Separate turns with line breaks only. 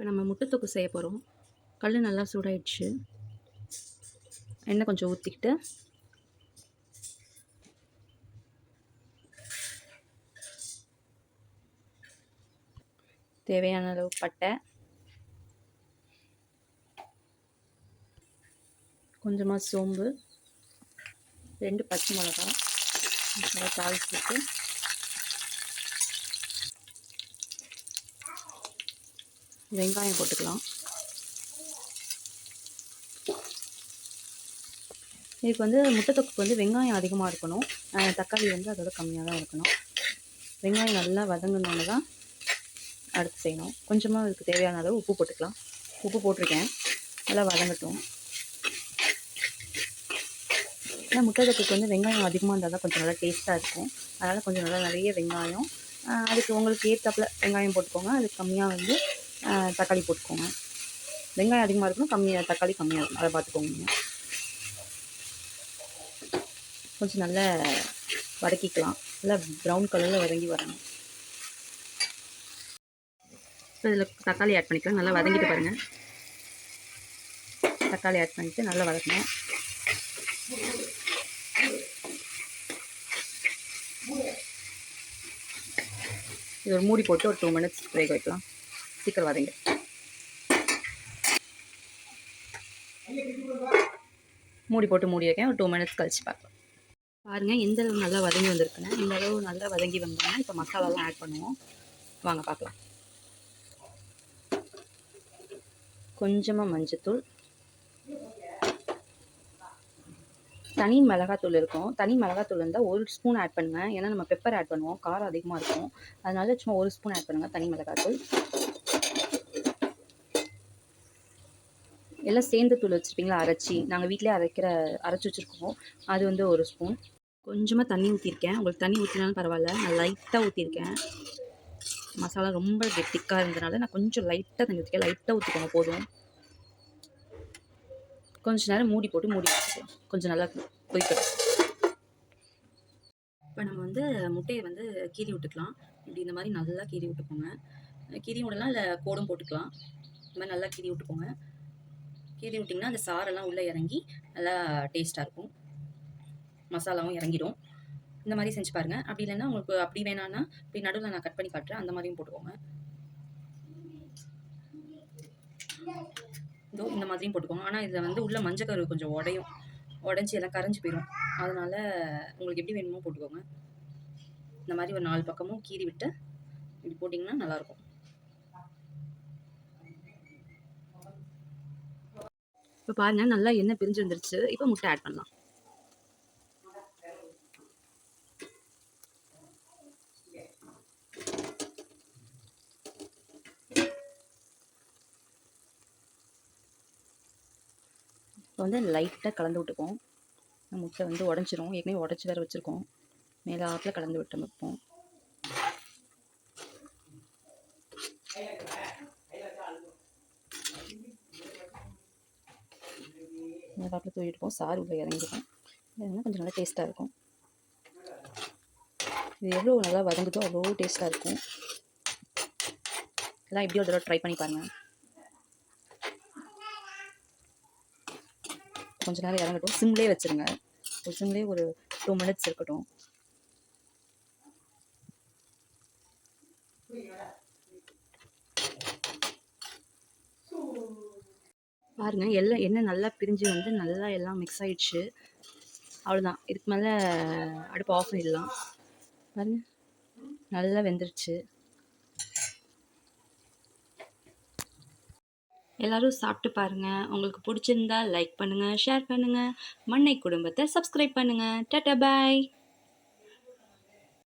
இப்போ நம்ம முட்டை தொக்கு செய்ய போகிறோம். கல் நல்லா சூடாயிடுச்சு. எண்ணெய் கொஞ்சம் ஊற்றிக்கிட்டு. தேவையான அளவு பட்டை. கொஞ்சமாக சோம்பு. ரெண்டு பச்சை மிளகா நல்லா தாளிச்சுட்டு வெங்காயம் போட்டுக்கலாம். இதுக்கு வந்து முட்டை தொக்குக்கு வந்து வெங்காயம் அதிகமாக இருக்கணும். தக்காளி வந்து அதோட கம்மியாக தான் இருக்கணும். வெங்காயம் நல்லா வதங்கினோன்னு தான் அடுத்து செய்யணும். கொஞ்சமாக இதுக்கு தேவையான அளவு உப்பு போட்டுக்கலாம். உப்பு போட்டிருக்கேன். நல்லா வதங்கட்டும். ஏன்னா முட்டை தொக்குக்கு வந்து வெங்காயம் அதிகமாக இருந்தால் தான் கொஞ்சம் நல்லா டேஸ்ட்டாக இருக்கும். அதனால் கொஞ்சம் நல்லா நிறைய வெங்காயம். அதுக்கு உங்களுக்கு ஏற்றாப்புல வெங்காயம் போட்டுக்கோங்க. அதுக்கு கம்மியாக வந்து தக்காளி போட்டுக்கோங்க. வெங்காயம் அதிகமாக இருக்கணும் கம்மியாக தக்காளி கம்மியாக இருக்கும் அதை பார்த்துக்கோங்க. நீங்கள் கொஞ்சம் நல்லா வதக்கிக்கலாம். நல்லா ப்ரௌன் கலரில் வதங்கி வரணும். இப்போ இதில் தக்காளி ஆட் பண்ணிக்கலாம். நல்லா வதங்கிட்டு பாருங்கள் தக்காளி ஆட் பண்ணிவிட்டு நல்லா வதக்கணும். இது ஒரு மூடி போட்டு ஒரு டூ மினிட்ஸ் வேக வைக்கலாம் சீக்கிரம் வதங்க. மூடி போட்டு மூடி வைக்கேன் ஒரு டூ மினிட்ஸ் கழிச்சு பார்க்கலாம். பாருங்கள் எந்த அளவு நல்லா வதங்கி வந்திருக்குன்னா. இந்த அளவு நல்லா வதங்கி வந்தோம்னா இப்போ மசாலாலாம் ஆட் பண்ணுவோம். வாங்க பார்க்கலாம். கொஞ்சமாக மஞ்சத்தூள். தனி மிளகாத்தூள் இருக்கும். தனி மிளகாத்தூள் இருந்தால் ஒரு ஸ்பூன் ஆட் பண்ணுங்கள் ஏன்னா நம்ம பெப்பர் ஆட் பண்ணுவோம். காரம் அதிகமாக இருக்கும். அதனால சும்மா ஒரு ஸ்பூன் ஆட் பண்ணுங்கள் தனி மிளகாத்தூள். எல்லாம் சேர்ந்து தூள் வச்சுருப்பீங்களா? அரைச்சி. நாங்கள் வீட்டிலே அரைக்கிற அரைச்சி வச்சுருக்கோம். அது வந்து ஒரு ஸ்பூன் கொஞ்சமாக தண்ணி ஊற்றிருக்கேன் உங்களுக்கு தண்ணி ஊற்றினாலும் பரவாயில்ல. நான் லைட்டாக ஊற்றிருக்கேன் மசாலா ரொம்ப கெட்டிக்காக இருந்தனால நான் கொஞ்சம் லைட்டாக தண்ணி ஊற்றிக்கேன் லைட்டாக ஊற்றிக்கோங்க போதும். கொஞ்ச நேரம் மூடி போட்டு மூடி வச்சுக்கலாம் கொஞ்சம் நல்லா கொதிக்கணும் இப்போ நம்ம வந்து முட்டையை வந்து கீறி விட்டுக்கலாம். இப்படி இந்த மாதிரி நல்லா கீறி விட்டுக்கோங்க. கீறி விடலாம் இல்லை கோடும் போட்டுக்கலாம். இந்த மாதிரி நல்லா கீறி விட்டுக்கோங்க. கீறி விட்டிங்கன்னா அந்த சாரெல்லாம் உள்ளே இறங்கி நல்லா டேஸ்ட்டாக இருக்கும். மசாலாவும் இறங்கிடும். இந்த மாதிரி செஞ்சு பாருங்கள் அப்படி இல்லைன்னா உங்களுக்கு அப்படி வேணான்னா இப்படி நடுவில் நான் கட் பண்ணி காட்டுறேன். அந்த மாதிரியும் போட்டுக்கோங்க. இதோ இந்த மாதிரியும் போட்டுக்கோங்க. ஆனால் இதில் வந்து உள்ள மஞ்சக்கரு கொஞ்சம் உடையும். உடஞ்சி எல்லாம் கரைஞ்சி போயிடும் அதனால் உங்களுக்கு எப்படி வேணுமோ போட்டுக்கோங்க. இந்த மாதிரி ஒரு நாலு பக்கமும் கீறி விட்டு இப்படி போட்டிங்கன்னா நல்லாயிருக்கும் இப்போ பாருங்கள் நல்லா எண்ணெய் பிரிஞ்சு வந்துருச்சு. இப்போ முட்டை ஆட் பண்ணலாம். இப்போ வந்து லைட்டாக கலந்து விட்டுப்போம் முட்டை வந்து உடஞ்சிரும். ஏற்கனவே உடச்சி வேறு வச்சுருக்கோம். மேலே ஆற்றில் கலந்து விட்டு வைப்போம். கொஞ்சம் காட்டில் தூவிட்டுப்போம் சாறு உள்ளே இறங்கிருக்கும் இறங்கினா கொஞ்சம் நல்லா டேஸ்ட்டாக இருக்கும். இது எவ்வளோ நல்லா வதங்குதோ அவ்வளோ டேஸ்ட்டாக இருக்கும். எல்லாம் எப்படியோ ஒரு தடவை ட்ரை பண்ணி பாருங்கள் கொஞ்ச நேரம் இறங்கட்டும். சிம்லேயே வச்சுருங்க. ஒரு சிம்லேயே ஒரு டூ மினிட்ஸ் இருக்கட்டும். பாருங்க எல்லாம் எண்ணெய் நல்லா பிரிஞ்சு வந்து நல்லா எல்லாம் மிக்ஸ் ஆயிடுச்சு. அவ்வளோதான் இதுக்கு மேலே அடுப்பு ஆஃப் பண்ணிடலாம். பாருங்க நல்லா வெந்துருச்சு. எல்லாரும் சாப்பிட்டு பாருங்கள் உங்களுக்கு பிடிச்சிருந்தா லைக் பண்ணுங்கள் ஷேர் பண்ணுங்கள் மண்ணை குடும்பத்தை சப்ஸ்கிரைப் பண்ணுங்கள் டட்டா பாய்